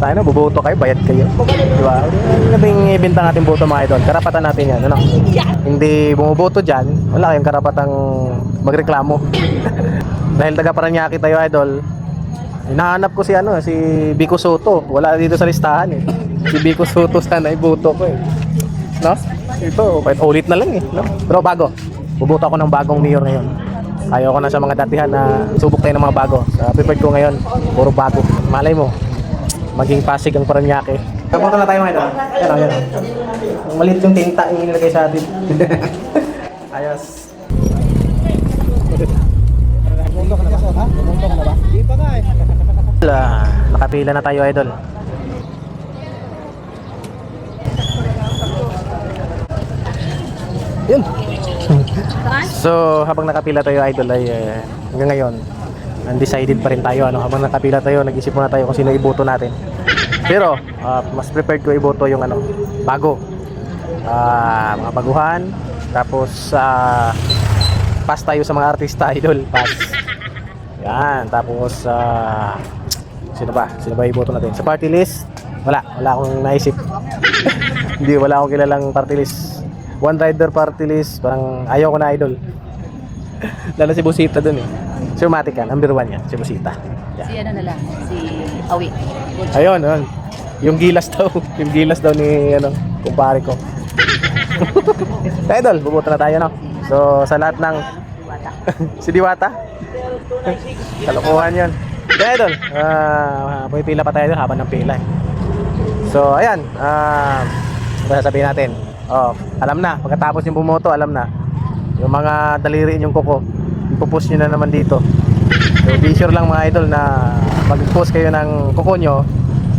Sana buboto kayo, bayad kayo. Di ba? Ba yung ibintang ating boto mga idol? Karapatan natin yan, ano? Hindi bumuboto dyan, wala kayong karapatang magreklamo. Dahil taga Paranaque tayo idol, hinahanap ko si ano, si Bico Soto. Wala dito sa listahan eh. Si Bico Soto sana iboto ko eh. No? Ito, kahit ulit na lang eh. No? Pero bago. Buboto ako ng bagong mayor ngayon. Ayaw ko na sa mga datihan na subok tayo ng mga bago. Sa prepared ko ngayon, puro bago. Malay mo, maging pasig ang Paranaque. Kapunta na tayo mga ito. Yan o, yan o. Maliit yung tinta yung nilagay sa atin. Ayos. Ah, nakapila na tayo idol. Yun. so, habang nakapila tayo idol ay eh, hanggang ngayon undecided pa rin tayo ano? Habang nakapila tayo nag-isip muna tayo kung sino iboto natin. Pero ah, mas prepared ko iboto yung ano bago. Ah, mga baguhan tapos ah, pass tayo sa mga artista idol pass. Yan tapos ah, sino ba? Sino ba iboto natin? Sa party list wala. Wala akong naisip. Hindi wala akong kilalang party list. One rider party list parang ayaw ko na idol. Lalo si Busita dun eh si Matic yan number one yan si Busita yan. Si ano na lang, si Awi. ayun ayun. Yung gilas daw yung gilas daw ni ano kumpare ko. Idol bubuto na tayo no? So sa lahat ng si Diwata. Kalokohan yun. Kaya idol. Ah may pila pa tayo doon habang ng pila eh. so ayan ah ano sasabihin natin? Oh alam na. Pagkatapos yung bumoto alam na. Yung mga daliri yung kuko ipupost nyo na naman dito. So be sure lang mga idol na mag-post kayo ng kuko nyo.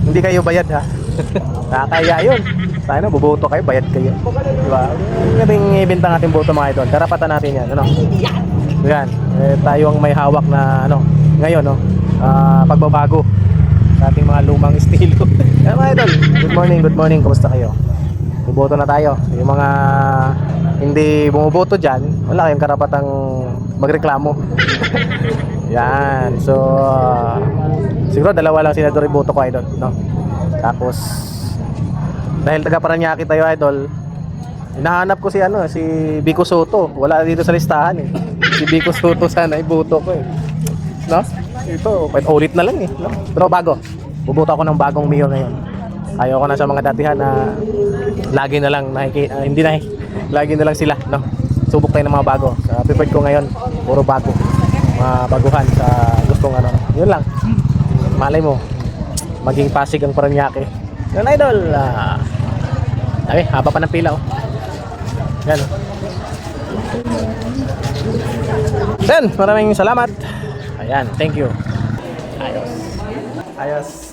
Hindi kayo bayad ha? Nakakaya yun. Sana buboto kayo bayad kayo. Di ba ano ba yung ibintang ating boto mga idol. Karapatan natin yan ano? Yan. Eh, tayo ang may hawak na ano ngayon no? Ah, pagbabago sa ating mga lumang estilo. Yan, mga idol good morning good morning. Kumusta kayo? Buboto na tayo. Yung mga hindi bumuboto dyan, wala kayong karapatang magreklamo. Yan. So, siguro dalawa lang senador iboto ko, idol. No? Tapos, dahil taga Paranaque tayo, idol, hinahanap ko si ano, si Bico Soto. Wala dito sa listahan eh. Si Bico Soto sana iboto ko eh. No? Ito, ulit na lang eh. No? Pero bago. Buboto ako ng bagong mayor ngayon. Ayaw ko na sa mga datihan na lagi na lang nakiki, ah, hindi na lagi na lang sila no subok tayo ng mga bago sa prepared ko ngayon puro bago mga baguhan sa gustong ano yun lang malay mo maging pasig ang Paranaque yun idol ah okay, haba pa ng pila oh yan. Yan, maraming salamat. Ayan, thank you. Ayos. Ayos.